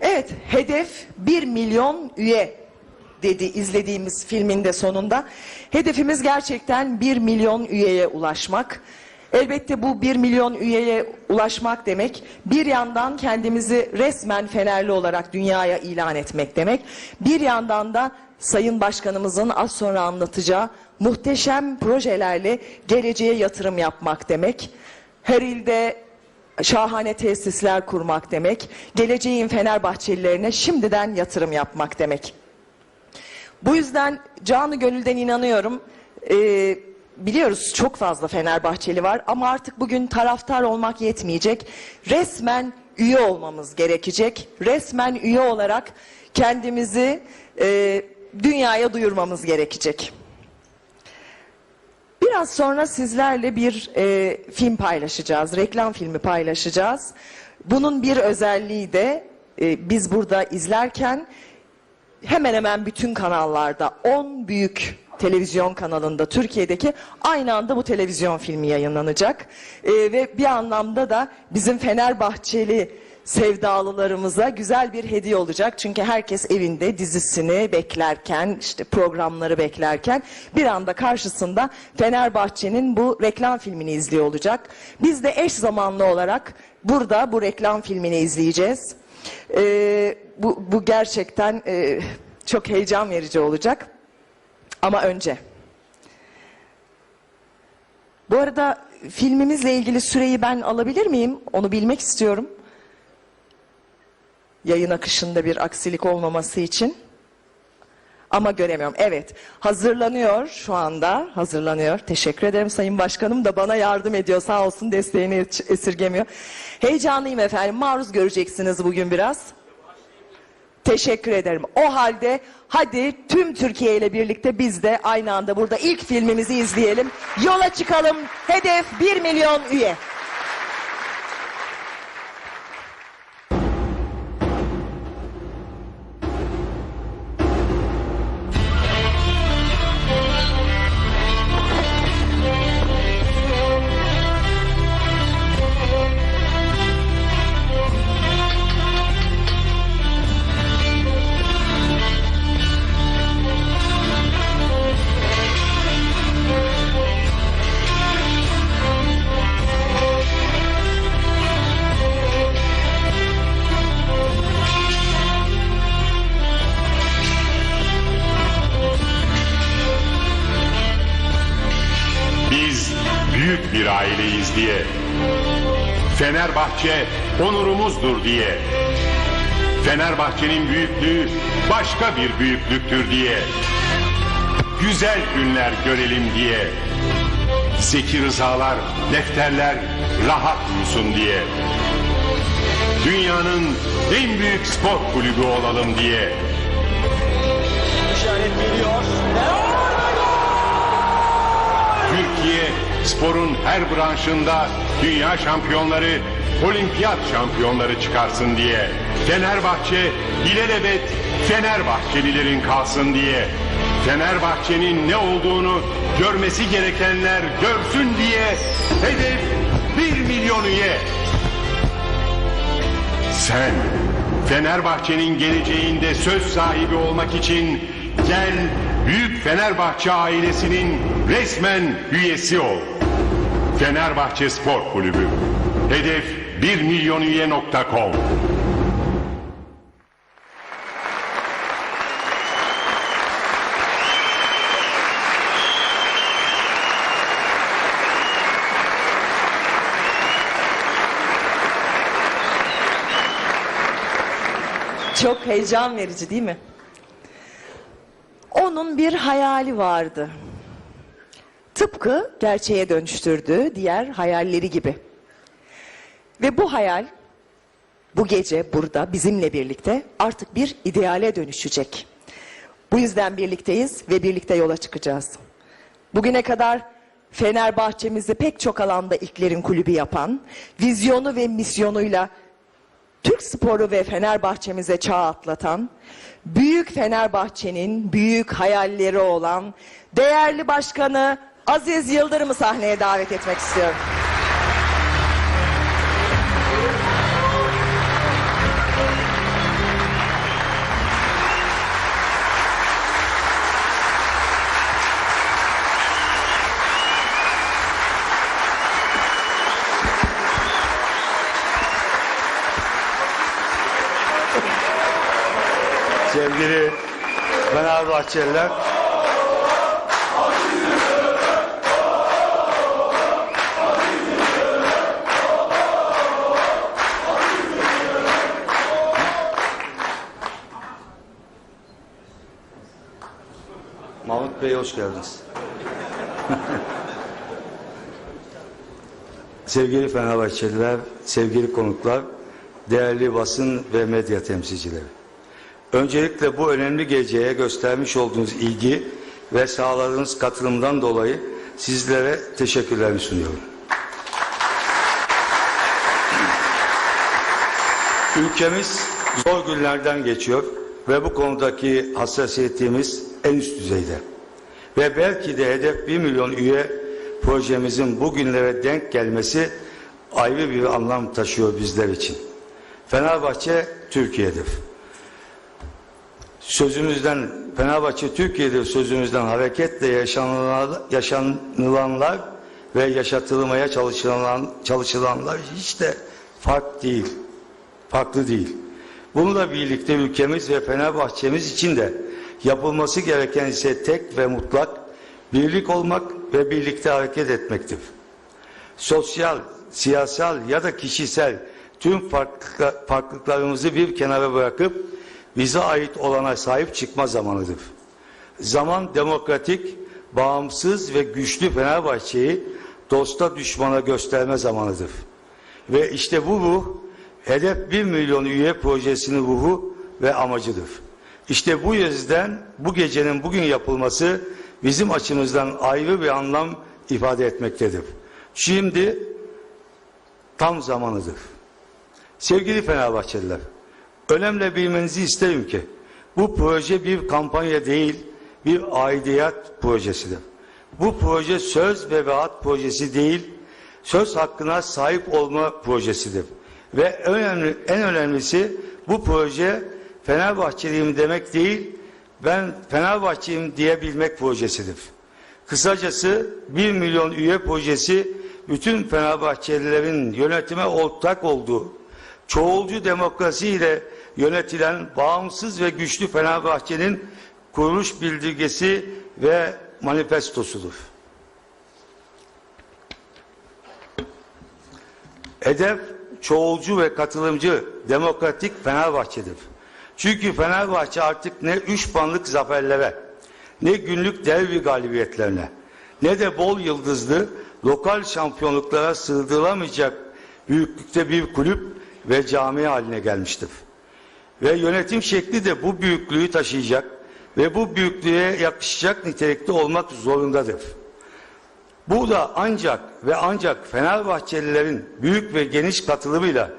Evet, hedef 1 milyon üye dedi izlediğimiz filmin de sonunda. Hedefimiz gerçekten 1 milyon üyeye ulaşmak. Elbette bu 1 milyon üyeye ulaşmak demek bir yandan kendimizi resmen Fenerli olarak dünyaya ilan etmek demek. Bir yandan da Sayın Başkanımızın az sonra anlatacağı muhteşem projelerle geleceğe yatırım yapmak demek. Her ilde şahane tesisler kurmak demek, geleceğin Fenerbahçelilerine şimdiden yatırım yapmak demek. Bu yüzden canı gönülden inanıyorum. Ee, biliyoruz çok fazla Fenerbahçeli var ama artık bugün taraftar olmak yetmeyecek. Resmen üye olmamız gerekecek. Resmen üye olarak kendimizi e, dünyaya duyurmamız gerekecek. Biraz sonra sizlerle bir e, film paylaşacağız, reklam filmi paylaşacağız. Bunun bir özelliği de e, biz burada izlerken hemen hemen bütün kanallarda 10 büyük televizyon kanalında Türkiye'deki aynı anda bu televizyon filmi yayınlanacak. E, ve bir anlamda da bizim Fenerbahçeli sevdalılarımıza güzel bir hediye olacak. Çünkü herkes evinde dizisini beklerken, işte programları beklerken bir anda karşısında Fenerbahçe'nin bu reklam filmini izliyor olacak. Biz de eş zamanlı olarak burada bu reklam filmini izleyeceğiz. Ee, bu, bu gerçekten e, çok heyecan verici olacak. Ama önce... Bu arada filmimizle ilgili süreyi ben alabilir miyim? Onu bilmek istiyorum yayın akışında bir aksilik olmaması için. Ama göremiyorum. Evet, hazırlanıyor şu anda. Hazırlanıyor. Teşekkür ederim Sayın Başkanım da bana yardım ediyor. Sağ olsun desteğini es- esirgemiyor. Heyecanlıyım efendim. Maruz göreceksiniz bugün biraz. Teşekkür ederim. O halde hadi tüm Türkiye ile birlikte biz de aynı anda burada ilk filmimizi izleyelim. Yola çıkalım. Hedef 1 milyon üye. Fenerbahçe onurumuzdur diye. Fenerbahçe'nin büyüklüğü başka bir büyüklüktür diye. Güzel günler görelim diye. Zeki Rızalar, defterler rahat uyusun diye. Dünyanın en büyük spor kulübü olalım diye. İşaret geliyor. Türkiye sporun her branşında dünya şampiyonları, olimpiyat şampiyonları çıkarsın diye. Fenerbahçe ilelebet Fenerbahçelilerin kalsın diye. Fenerbahçe'nin ne olduğunu görmesi gerekenler görsün diye hedef bir milyon üye. Sen Fenerbahçe'nin geleceğinde söz sahibi olmak için gel Büyük Fenerbahçe ailesinin resmen üyesi ol. Fenerbahçe Spor Kulübü. Hedef 1 milyon üye.com. Çok heyecan verici değil mi? Onun bir hayali vardı. Tıpkı gerçeğe dönüştürdüğü diğer hayalleri gibi. Ve bu hayal bu gece burada bizimle birlikte artık bir ideale dönüşecek. Bu yüzden birlikteyiz ve birlikte yola çıkacağız. Bugüne kadar Fenerbahçemizi pek çok alanda ilklerin kulübü yapan, vizyonu ve misyonuyla Türk sporu ve Fenerbahçemize çağ atlatan, büyük Fenerbahçe'nin büyük hayalleri olan değerli başkanı Aziz Yıldırım'ı sahneye davet etmek istiyorum. Sevgili Fenerbahçeliler hoş geldiniz. sevgili Fenerbahçeliler, sevgili konuklar, değerli basın ve medya temsilcileri. Öncelikle bu önemli geceye göstermiş olduğunuz ilgi ve sağladığınız katılımdan dolayı sizlere teşekkürlerimi sunuyorum. Ülkemiz zor günlerden geçiyor ve bu konudaki hassasiyetimiz en üst düzeyde. Ve belki de hedef 1 milyon üye projemizin bugünlere denk gelmesi ayrı bir anlam taşıyor bizler için. Fenerbahçe Türkiye'dir. Sözümüzden Fenerbahçe Türkiye'dir sözümüzden hareketle yaşanılan, yaşanılanlar ve yaşatılmaya çalışılan, çalışılanlar hiç de fark değil. Farklı değil. Bununla birlikte ülkemiz ve Fenerbahçemiz için de yapılması gereken ise tek ve mutlak birlik olmak ve birlikte hareket etmektir. Sosyal, siyasal ya da kişisel tüm farklılıkla- farklılıklarımızı bir kenara bırakıp bize ait olana sahip çıkma zamanıdır. Zaman demokratik, bağımsız ve güçlü Fenerbahçe'yi dosta düşmana gösterme zamanıdır. Ve işte bu ruh hedef 1 milyon üye projesinin ruhu ve amacıdır. İşte bu yüzden bu gecenin bugün yapılması bizim açımızdan ayrı bir anlam ifade etmektedir. Şimdi tam zamanıdır. Sevgili Fenerbahçeliler, önemli bilmenizi isterim ki bu proje bir kampanya değil, bir aidiyet projesidir. Bu proje söz ve vaat projesi değil, söz hakkına sahip olma projesidir. Ve önemli, en önemlisi bu proje Fenerbahçeliyim demek değil, ben Fenerbahçeliyim diyebilmek projesidir. Kısacası 1 milyon üye projesi bütün Fenerbahçelilerin yönetime ortak olduğu, çoğulcu demokrasiyle yönetilen bağımsız ve güçlü Fenerbahçe'nin kuruluş bildirgesi ve manifestosudur. Hedef çoğulcu ve katılımcı demokratik Fenerbahçe'dir. Çünkü Fenerbahçe artık ne üç puanlık zaferlere, ne günlük derbi galibiyetlerine, ne de bol yıldızlı lokal şampiyonluklara sığdırılamayacak büyüklükte bir kulüp ve cami haline gelmiştir. Ve yönetim şekli de bu büyüklüğü taşıyacak ve bu büyüklüğe yakışacak nitelikte olmak zorundadır. Bu da ancak ve ancak Fenerbahçelilerin büyük ve geniş katılımıyla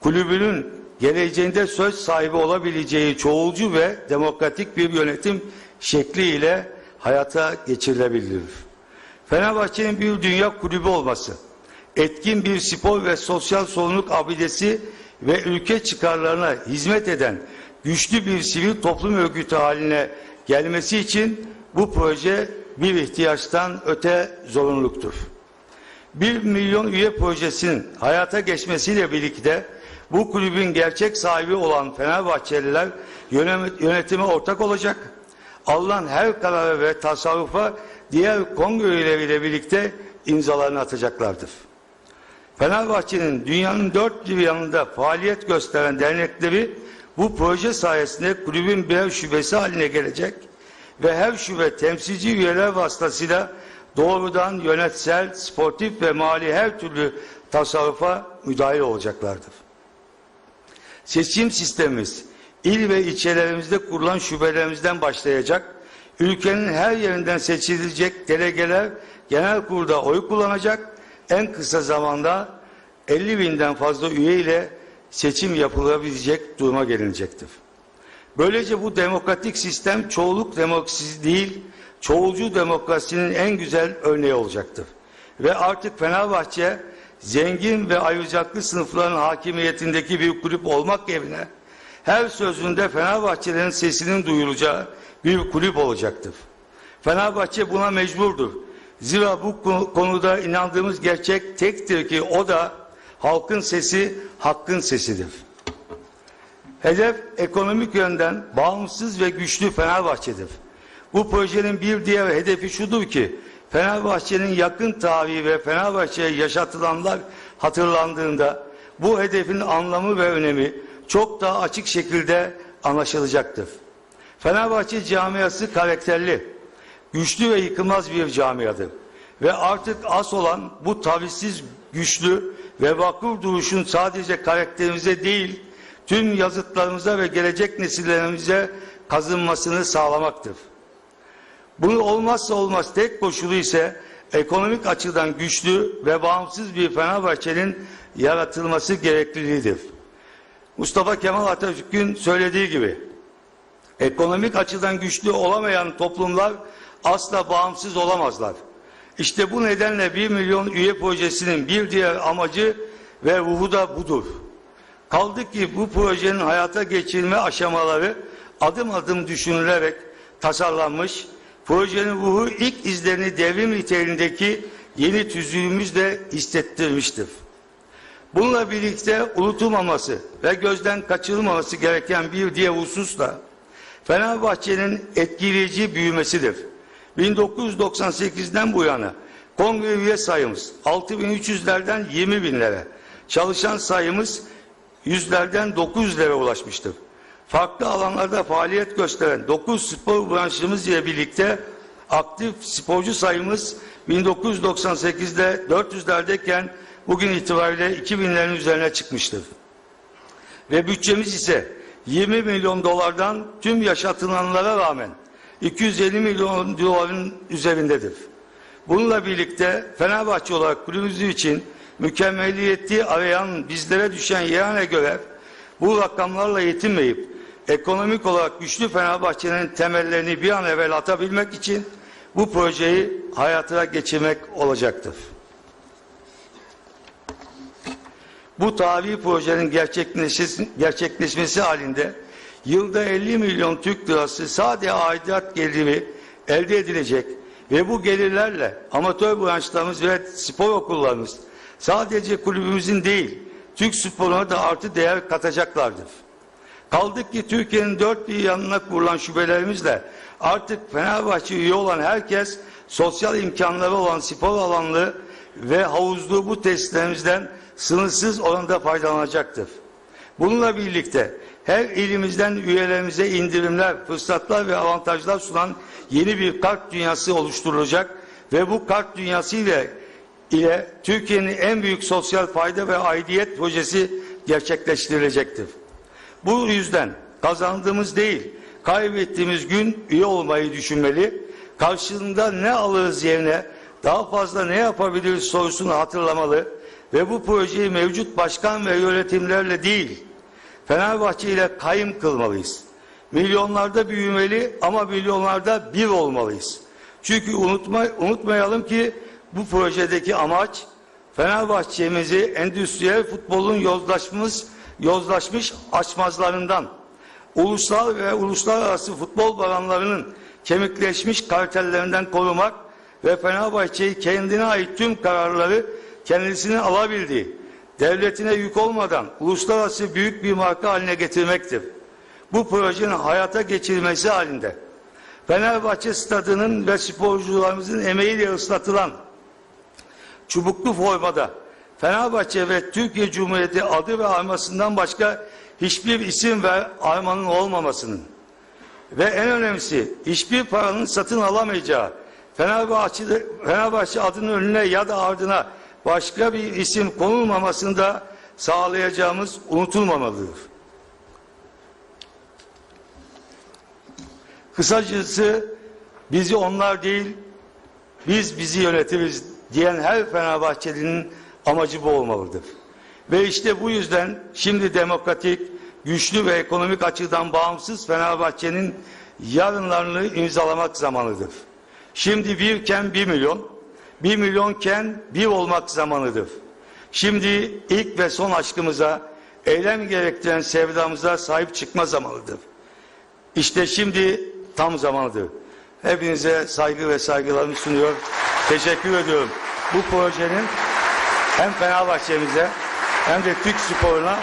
kulübünün geleceğinde söz sahibi olabileceği çoğulcu ve demokratik bir yönetim şekliyle hayata geçirilebilir. Fenerbahçe'nin bir dünya kulübü olması, etkin bir spor ve sosyal sorumluluk abidesi ve ülke çıkarlarına hizmet eden güçlü bir sivil toplum örgütü haline gelmesi için bu proje bir ihtiyaçtan öte zorunluluktur. 1 milyon üye projesinin hayata geçmesiyle birlikte bu kulübün gerçek sahibi olan Fenerbahçeliler yönetime ortak olacak. Alınan her karara ve tasarrufa diğer kongre üyeleriyle birlikte imzalarını atacaklardır. Fenerbahçe'nin dünyanın dört bir yanında faaliyet gösteren dernekleri bu proje sayesinde kulübün birer şubesi haline gelecek ve her şube temsilci üyeler vasıtasıyla doğrudan yönetsel, sportif ve mali her türlü tasarrufa müdahil olacaklardır. Seçim sistemimiz il ve ilçelerimizde kurulan şubelerimizden başlayacak, ülkenin her yerinden seçilecek delegeler genel kurulda oy kullanacak, en kısa zamanda 50 binden fazla üye ile seçim yapılabilecek duruma gelinecektir. Böylece bu demokratik sistem çoğuluk demokrasisi değil, çoğulcu demokrasinin en güzel örneği olacaktır. Ve artık Fenerbahçe zengin ve ayrıcaklı sınıfların hakimiyetindeki bir kulüp olmak yerine her sözünde Fenerbahçelerin sesinin duyulacağı bir kulüp olacaktır. Fenerbahçe buna mecburdur. Zira bu konu- konuda inandığımız gerçek tektir ki o da halkın sesi hakkın sesidir. Hedef ekonomik yönden bağımsız ve güçlü Fenerbahçe'dir. Bu projenin bir diğer hedefi şudur ki Fenerbahçe'nin yakın tarihi ve Fenerbahçe'ye yaşatılanlar hatırlandığında bu hedefin anlamı ve önemi çok daha açık şekilde anlaşılacaktır. Fenerbahçe camiası karakterli, güçlü ve yıkılmaz bir camiadır. Ve artık as olan bu tavizsiz güçlü ve vakur duruşun sadece karakterimize değil, tüm yazıtlarımıza ve gelecek nesillerimize kazınmasını sağlamaktır. Bunun olmazsa olmaz tek koşulu ise ekonomik açıdan güçlü ve bağımsız bir Fenerbahçe'nin yaratılması gerekliliğidir. Mustafa Kemal Atatürk'ün söylediği gibi ekonomik açıdan güçlü olamayan toplumlar asla bağımsız olamazlar. İşte bu nedenle 1 milyon üye projesinin bir diğer amacı ve ruhu da budur. Kaldı ki bu projenin hayata geçirilme aşamaları adım adım düşünülerek tasarlanmış, projenin ruhu ilk izlerini devrim niteliğindeki yeni tüzüğümüzle hissettirmiştir. Bununla birlikte unutulmaması ve gözden kaçırılmaması gereken bir diğer husus da Fenerbahçe'nin etkileyici büyümesidir. 1998'den bu yana kongre üye sayımız 6300'lerden 20 binlere, çalışan sayımız yüzlerden 900'lere ulaşmıştır. Farklı alanlarda faaliyet gösteren 9 spor branşımız ile birlikte aktif sporcu sayımız 1998'de 400'lerdeyken bugün itibariyle 2000'lerin üzerine çıkmıştır. Ve bütçemiz ise 20 milyon dolardan tüm yaşatılanlara rağmen 250 milyon doların üzerindedir. Bununla birlikte Fenerbahçe olarak kulübümüz için mükemmeliyeti arayan bizlere düşen yegane görev bu rakamlarla yetinmeyip ekonomik olarak güçlü Fenerbahçe'nin temellerini bir an evvel atabilmek için bu projeyi hayata geçirmek olacaktır. Bu tarihi projenin gerçekleşmesi, gerçekleşmesi halinde yılda 50 milyon Türk lirası sadece aidat geliri elde edilecek ve bu gelirlerle amatör branşlarımız ve spor okullarımız sadece kulübümüzün değil Türk sporuna da artı değer katacaklardır. Kaldık ki Türkiye'nin dört bir yanına kurulan şubelerimizle artık Fenerbahçe üye olan herkes sosyal imkanları olan spor alanlı ve havuzlu bu tesislerimizden sınırsız oranda faydalanacaktır. Bununla birlikte her ilimizden üyelerimize indirimler, fırsatlar ve avantajlar sunan yeni bir kart dünyası oluşturulacak ve bu kart dünyası ile ile Türkiye'nin en büyük sosyal fayda ve aidiyet projesi gerçekleştirilecektir. Bu yüzden kazandığımız değil, kaybettiğimiz gün üye olmayı düşünmeli, karşılığında ne alırız yerine daha fazla ne yapabiliriz sorusunu hatırlamalı ve bu projeyi mevcut başkan ve yönetimlerle değil, Fenerbahçe ile kayım kılmalıyız. Milyonlarda büyümeli ama milyonlarda bir olmalıyız. Çünkü unutma, unutmayalım ki bu projedeki amaç Fenerbahçe'mizi endüstriyel futbolun yozlaşmış, yozlaşmış açmazlarından, ulusal ve uluslararası futbol baranlarının kemikleşmiş kartellerinden korumak ve Fenerbahçe'yi kendine ait tüm kararları kendisine alabildiği, devletine yük olmadan uluslararası büyük bir marka haline getirmektir. Bu projenin hayata geçirilmesi halinde Fenerbahçe stadının ve sporcularımızın emeğiyle ıslatılan çubuklu formada Fenerbahçe ve Türkiye Cumhuriyeti adı ve armasından başka hiçbir isim ve armanın olmamasının ve en önemlisi hiçbir paranın satın alamayacağı Fenerbahçe, Fenerbahçe adının önüne ya da ardına başka bir isim konulmamasını da sağlayacağımız unutulmamalıdır. Kısacası bizi onlar değil, biz bizi yönetiriz diyen her Fenerbahçelinin amacı bu olmalıdır. Ve işte bu yüzden şimdi demokratik, güçlü ve ekonomik açıdan bağımsız Fenerbahçe'nin yarınlarını imzalamak zamanıdır. Şimdi birken bir milyon, bir milyonken bir olmak zamanıdır. Şimdi ilk ve son aşkımıza, eylem gerektiren sevdamıza sahip çıkma zamanıdır. İşte şimdi tam zamanıdır. Hepinize saygı ve saygılarımı sunuyor. Teşekkür ediyorum. Bu projenin hem Fenerbahçe'mize hem de Türk sporuna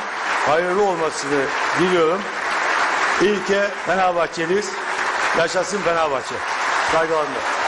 hayırlı olmasını diliyorum. İlke Fenerbahçeliyiz. Yaşasın Fenerbahçe. Saygılarımla.